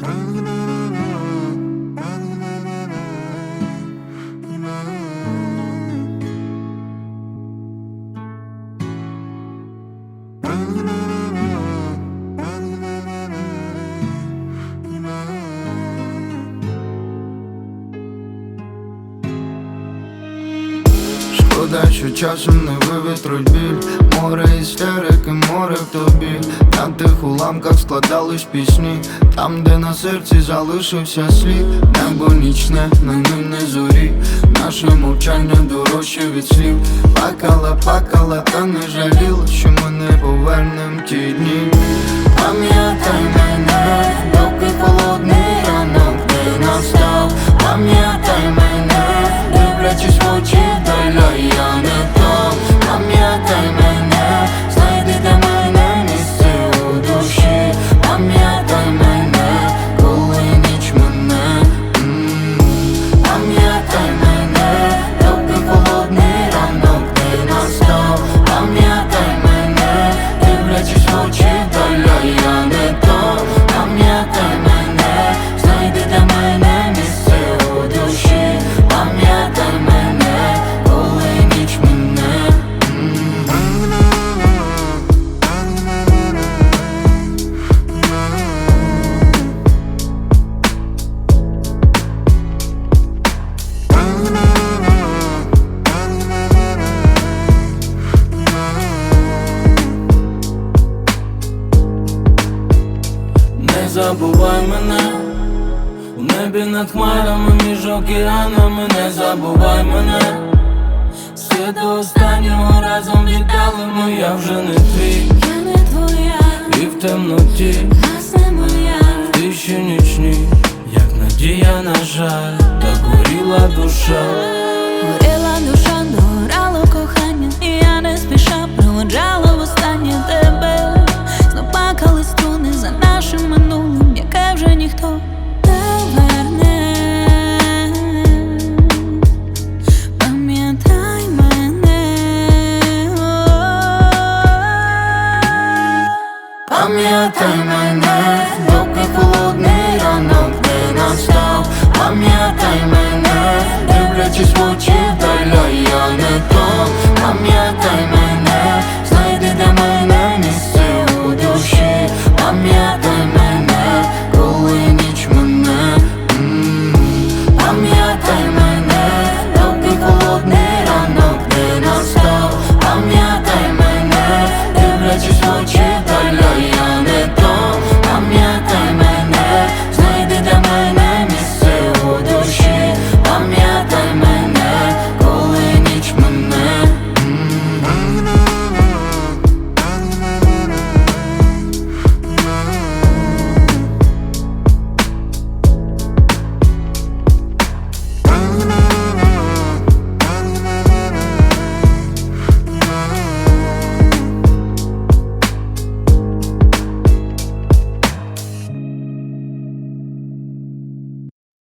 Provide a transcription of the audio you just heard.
Шкода, що часом не вивітруть біль. Море істерики, море в тобі уламках складались пісні. Там, де на серці залишився слід. Небо нічне, на ним не зорі. Наше мовчання дорожче від слів. Плакала, плакала, та не жаліла, що ми не повернем ті дні. Пам'ятай мене, доки холодний ранок не настав. Пам'ятай мене, дивлячись в очі доля я забувай мене. У небі над хмарами між океанами, не забувай мене. Все до останнього разом віддали ми, я вже не твій, Я не твоя, і в темноті, гасне моя, в тиші нічній, як надія, на жаль, так горіла душа. горіла душа, Пам'ятай мене, доки холодний ранок не настав, пам'ятай мене, дивлячись в очі